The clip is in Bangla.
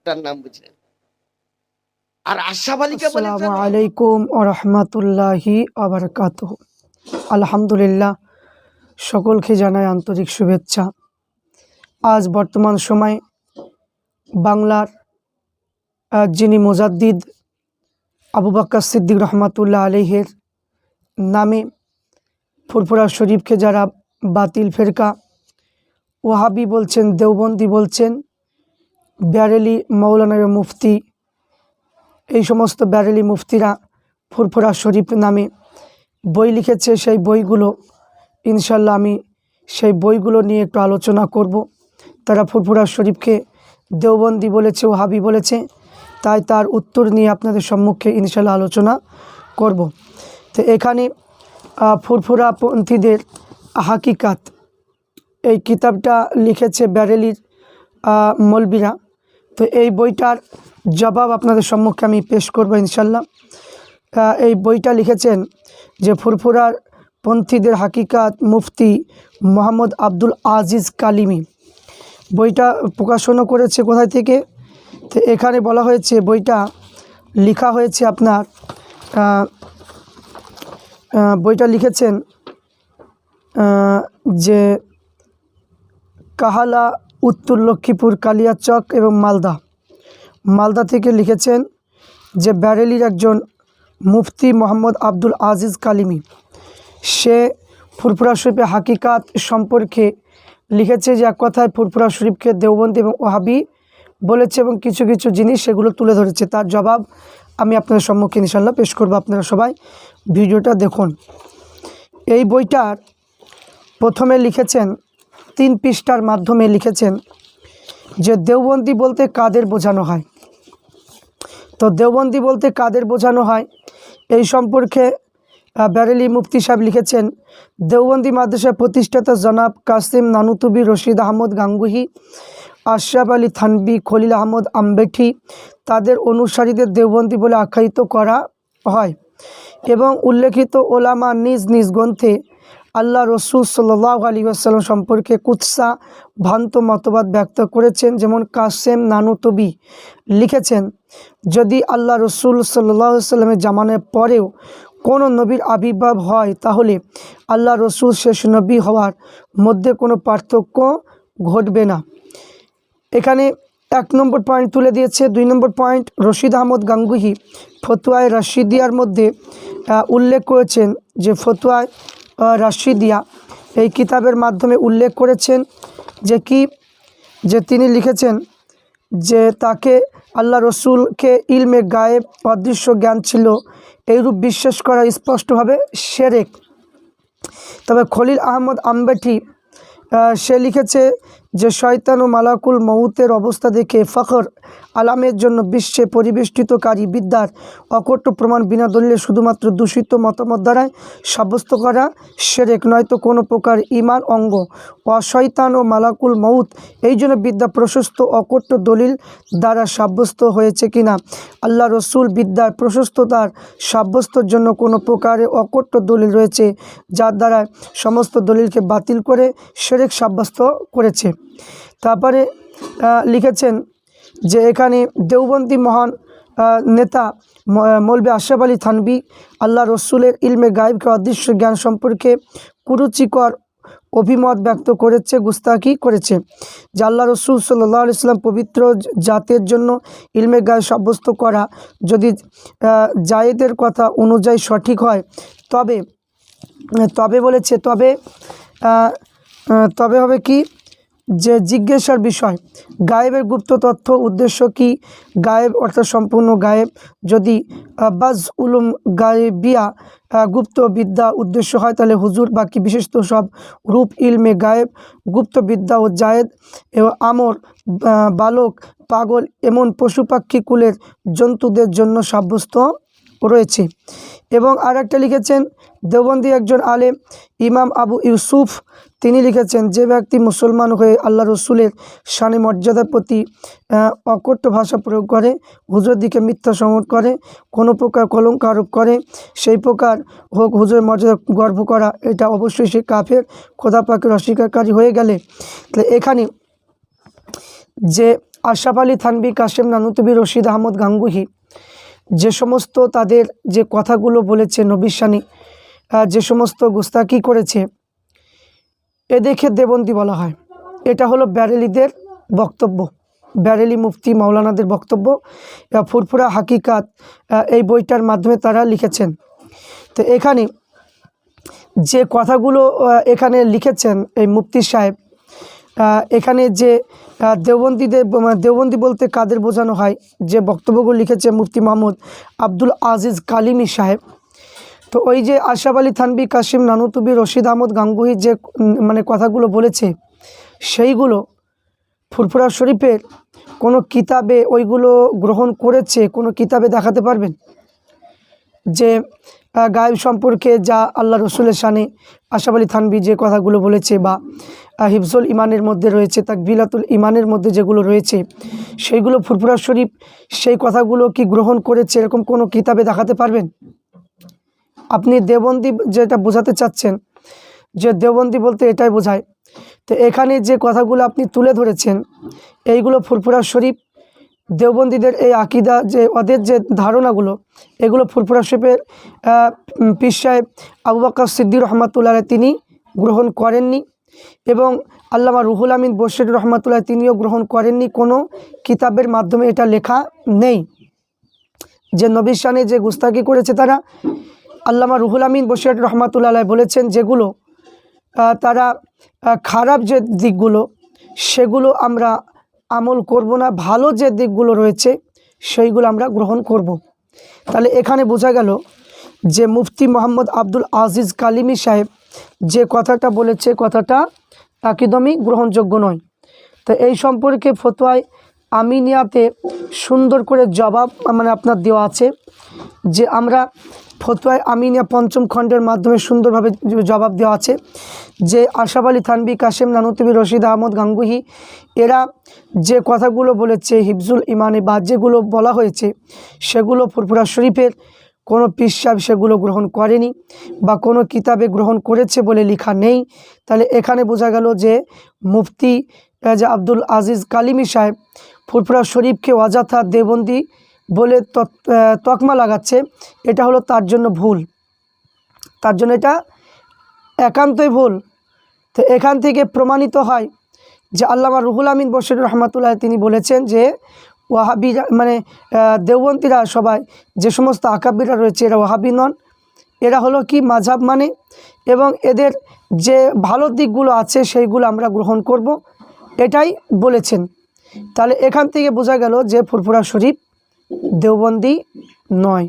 কিতাবটার নাম বুঝলেন। আর আশরাফ আলীকে বলে আসসালামু আলাইকুম রহমতুল্লাহি আবরকাত আলহামদুলিল্লাহ সকলকে জানাই আন্তরিক শুভেচ্ছা। আজ বর্তমান সময়ে বাংলার যিনি মোজাদ্দিদ আবু বাক্কা সিদ্দিক রহমাতুল্লাহ আলহের নামে ফুরফুরা শরীফকে যারা বাতিল ফেরকা ওহাবি বলছেন দেওবন্দি বলছেন ব্যারেলি মৌলানা মুফতি, এই সমস্ত ব্যারেলি মুফতিরা ফুরফুরা শরীফ নামে বই লিখেছে সেই বইগুলো। ইনশাল্লাহ আমি সেই বইগুলো নিয়ে একটু আলোচনা করব। তারা ফুরফুরা শরীফকে দেওবন্দি বলেছে ও হাবি বলেছে, তাই তার উত্তর নিয়ে আপনাদের সম্মুখে ইনশাল্লাহ আলোচনা করব। তো এখানে ফুরফুরা পন্থীদের হাকিকাত। এই কিতাবটা লিখেছে ব্যারেলির মলবিরা। তো এই বইটার জবাব আপনাদের সম্মুখে আমি পেশ করব ইনশাল্লাহ। এই বইটা লিখেছেন যে ফুরফুরার পন্থীদের হাকিকাত মুফতি মোহাম্মদ আব্দুল আজিজ কালিমি। বইটা প্রকাশনা করেছে কোথায় থেকে? তো এখানে বলা হয়েছে বইটা লেখা হয়েছে আপনার বইটা লিখেছেন যে কাহালা উত্তর লক্ষ্মীপুর কালিয়াচক এবং মালদা। মালদা থেকে লিখেছেন যে, ব্যারেলির একজন মুফতি মোহাম্মদ আব্দুল আজিজ কালিমি। সে ফুরফুরা শরীফের হাকিকাত সম্পর্কে লিখেছে যে, এক কথায় ফুরফুরা শরীফকে দেওবন্দি এবং ওহাবি বলেছে এবং কিছু কিছু জিনিস সেগুলো তুলে ধরেছে। তার জবাব আমি আপনাদের সম্মুখে ইনশাল্লাহ পেশ করব। আপনারা সবাই ভিডিওটা দেখুন। এই বইটার প্রথমে লিখেছেন তিন পৃষ্ঠার মাধ্যমে লিখেছেন যে দেওবন্দি বলতে কাদের বোঝানো হয়? তো দেওবন্দি বলতে কাদের বোঝানো হয়? এই সম্পর্কে ব্যারেলি মুফতি সাহেব লিখেছেন, দেওবন্দি মাদ্রাসার প্রতিষ্ঠাতা জনাব কাসিম নানুতুবি, রশিদ আহমদ গাঙ্গুহি, আশরাফ আলী থানবি, খলিল আহমদ আম্বেঠি, তাদের অনুসারীদের দেওবন্দি বলে আখ্যায়িত করা হয় এবং উল্লেখিত ওলামা নিজ নিজ গ্রন্থে আল্লাহ রসুল সাল্লাহ আলী আসাল্লাম সম্পর্কে কুৎসা, ভ্রান্ত মতবাদ ব্যক্ত করেছেন, যেমন কাসেম নানুতবি লিখেছেন, যদি আল্লাহ রসুল সাল্লাহ সাল্লামের জামানের পরেও কোনো নবীর আবির্ভাব হয়, তাহলে আল্লাহ রসুল শেষ নবী হওয়ার মধ্যে কোনো পার্থক্য ঘটবে না। এখানে এক নম্বর পয়েন্ট তুলে দিয়েছে, দুই নম্বর পয়েন্ট রশিদ আহমদ গাঙ্গুহি ফতুয়ায় রাশিদিয়ার মধ্যে উল্লেখ করেছেন যে ফতুয়ায় রাশিদিয়া এই কিতাবের মাধ্যমে উল্লেখ করেছেন যে কি, যে তিনি লিখেছেন যে তাকে আল্লাহ রসুলকে ইলমে গায়েব অদৃশ্য জ্ঞান ছিল এইরূপ বিশ্বাস করা স্পষ্টভাবে সেরেক। তবে খলিল আহমদ আম্বেঠি সে লিখেছে যে শয়তান ও মালাকুল মৌতের অবস্থা দেখে ফখর, আলামের জন্য বিশ্বে পরিবেষ্টিতকারী বিদ্যার অকট্য প্রমাণ বিনা দলিলে শুধুমাত্র দূষিত মতামত দ্বারাই সাব্যস্ত করা সেরেক, নয়তো কোনো প্রকার ইমান অঙ্গ। অশয়তান ও মালাকুল মৌত এই জন্য বিদ্যা প্রশস্ত অকট্য দলিল দ্বারা সাব্যস্ত হয়েছে কিনা আল্লাহ রসুল বিদ্যার প্রশস্ততার সাব্যস্তর জন্য কোনো প্রকারে অকট্য দলিল রয়েছে, যার দ্বারা সমস্ত দলিলকে বাতিল করে সেরেক সাব্যস্ত করেছে। তারপরে লিখেছেন যে এখানে দেওবন্দি মহান নেতা মৌলবী আশরাফ আলী থানবি আল্লাহ রসুলের ইলমে গায়েবকে অদৃশ্য জ্ঞান সম্পর্কে কুরুচিকর অভিমত ব্যক্ত করেছে গুস্তাকি করেছে, যে আল্লাহ রসুল সাল্লাহ আলিয়াল্লাম পবিত্র জাতের জন্য ইলমে গায়ে সাব্যস্ত করা। যদি জায়েদের কথা অনুযায়ী সঠিক হয়, তবে তবে বলেছে, তবে তবে হবে কি? যে জিজ্ঞাসার বিষয়, গায়েবের গুপ্ত তথ্য উদ্দেশ্য কি? গায়েব অর্থাৎ সম্পূর্ণ গায়েব। যদি বাজ উলুম গায়েবিয়া গুপ্ত বিদ্যা উদ্দেশ্য হয়, তাহলে হুজুর বাকি বিশেষত সব রূপ, ইলমে গায়েব, গুপ্ত বিদ্যা ও জায়েদ এবং আমর বালক, পাগল, এমন পশু পাখি কুলের জন্তুদের জন্য সাব্যস্ত রয়েছে। এবং আর একটা লিখেছেন, দেওবন্দি একজন আলেম, ইমাম আবু ইউসুফ। তিনি লিখেছেন, যে ব্যক্তি মুসলমান হয়ে আল্লাহ রসুলের শানে মর্যাদার প্রতি অকট্য ভাষা প্রয়োগ করে হুজুর দিকে মিথ্যা সমর্থ করে, কোনো প্রকার কলঙ্ক আরোপ করে, সেই প্রকার হোক হুজুরের মর্যাদা গর্ব করা, এটা অবশ্যই সে কাফের খোদা পাকের অস্বীকারী হয়ে গেলে। তাহলে এখানে যে আশাফ আলী থানবি কাশেম নানুতবি, রশিদ আহমদ গাঙ্গুহি যে সমস্ত তাদের যে কথাগুলো বলেছে নবিসানি যে সমস্ত গুস্তাকি করেছে এ দেখে দেবন্দি বলা হয়। এটা হলো ব্যারেলিদের বক্তব্য, ব্যারেলি মুফতি মাওলানাদের বক্তব্য ফুরফুরা হাকিকাত এই বইটার মাধ্যমে তারা লিখেছেন। তো এখানে যে কথাগুলো এখানে লিখেছেন এই মুফতি সাহেব এখানে যে দেওবন্দিদের মানে দেওবন্দি বলতে কাদের বোঝানো হয়? যে বক্তব্যগুলো লিখেছে মুফতি মোহাম্মদ আব্দুল আজিজ কালিমি সাহেব। তো ওই যে আশরাফ আলী থানবি কাশিম নানুতুবি, রশিদ আহমদ গাঙ্গুহি যে মানে কথাগুলো বলেছে, সেইগুলো ফুরফুরা শরীফের কোনো কিতাবে ওইগুলো গ্রহণ করেছে, কোনো কিতাবে দেখাতে পারবেন? যে গায়েব সম্পর্কে যা আল্লাহ রসুলের শানে আশাফ আলী থানবি যে কথাগুলো বলেছে বা হিফজুল ইমানের মধ্যে রয়েছে, তাকবিলাতুল ইমানের মধ্যে যেগুলো রয়েছে, সেইগুলো ফুরফুরা শরীফ সেই কথাগুলো কি গ্রহণ করেছে এরকম কোনো কিতাবে দেখাতে পারবেন? আপনি দেবন্দি যেটা বোঝাতে চাচ্ছেন, যে দেবন্দি বলতে এটাই বোঝায়, তো এখানে যে কথাগুলো আপনি তুলে ধরেছেন, এইগুলো ফুরফুরা শরীফ দেওবন্দীদের এই আকিদা যে ওদের যে ধারণাগুলো এগুলো ফুরফুরা আহ, পীর সাহেব আবু বাক্কর সিদ্দির রহমাতুল্লাহ তিনি গ্রহণ করেননি এবং আল্লামা রুহুল আমিন বশির রহমাতুল্লাহ তিনিও গ্রহণ করেননি কোনো কিতাবের মাধ্যমে এটা লেখা নেই। যে নবীর শানে যে গুস্তাকি করেছে তারা আল্লামা রুহুল আমিন বশির রহমাতুল্লাহ বলেছেন যেগুলো তারা খারাপ যে দিকগুলো সেগুলো আমরা আমল করব না, ভালো যে দিকগুলো রয়েছে, সেইগুলো আমরা গ্রহণ করব। তাহলে এখানে বোঝা গেল যে মুফতি মোহাম্মদ আব্দুল আজিজ কালিমি সাহেব যে কথাটা বলেছে, কথাটা একদমই গ্রহণযোগ্য নয় তো এই সম্পর্কে ফতোয়ায় আমিনিয়াতে সুন্দর করে জবাব মানে আপনার দেওয়া আছে যে আমরা ফতোয়ায় আমিনিয়া পঞ্চম খণ্ডের মাধ্যমে সুন্দরভাবে জবাব দেওয়া আছে যে আশাফ আলী থানবি, কাশেম নানুতবি, রশিদ আহমদ গাঙ্গুহি, এরা যে কথাগুলো বলেছে, হিফজুল ইমানে বা যেগুলো বলা হয়েছে, সেগুলো ফুরফুরা শরীফের কোনো পিসাব সেগুলো গ্রহণ করেনি বা কোনো কিতাবে গ্রহণ করেছে বলে লেখা নেই। তাহলে এখানে বোঝা গেল যে মুফতি যে আব্দুল আজিজ কালিমি সাহেব ফুরফুরা শরীফকে অযথা দেবন্দি বলে তকমা লাগাচ্ছে। এটা হলো তার জন্য ভুল। তার জন্য এটা একান্তই ভুল। তো এখান থেকে প্রমাণিত হয় যে আল্লামা রুহুল আমিন বশির রহমাতুল্লাহ তিনি বলেছেন যে ওয়াহাবিরা মানে আহ, দেওবন্তীরা সবাই যে সমস্ত আকাবিরা রয়েছে এরা ওয়াহাবি নন। এরা হলো কি মাঝাব মানে? এবং এদের যে ভালো দিকগুলো আছে সেইগুলো আমরা গ্রহণ করব। এটাই বলেছেন। তাহলে এখান থেকে বোঝা গেল যে ফুরফুরা শরীফ দেওবন্দি নয়।